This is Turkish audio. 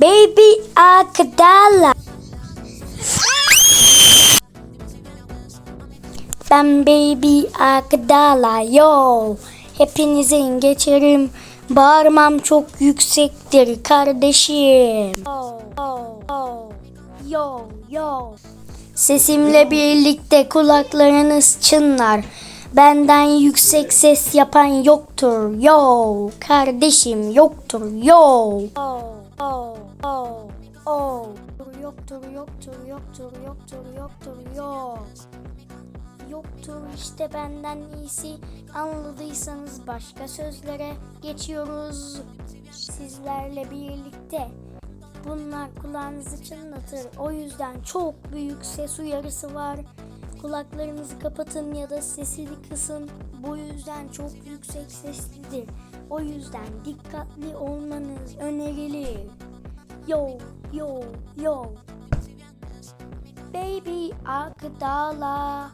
Baby Akdala. Ben Baby Akdala yo. Hepinizin geçerim. Bağırmam çok yüksektir kardeşim. Yo, yo, yo, yo. Sesimle birlikte kulaklarınız çınlar. Benden yüksek ses yapan yoktur. Yo, kardeşim yoktur. Yo. Yo, yo, yo, yo. Yoktur, yoktur, yoktur, yoktur, yoktur, yo. Yoktur işte benden iyisi. Anladıysanız başka sözlere geçiyoruz. Sizlerle birlikte. Bunlar kulağınızı çınlatır. O yüzden çok büyük ses uyarısı var. Kulaklarınızı kapatın ya da sesini kısın. Bu yüzden çok yüksek seslidir. O yüzden dikkatli olmanız önerilir. Yo yo yo. Baby Akdala.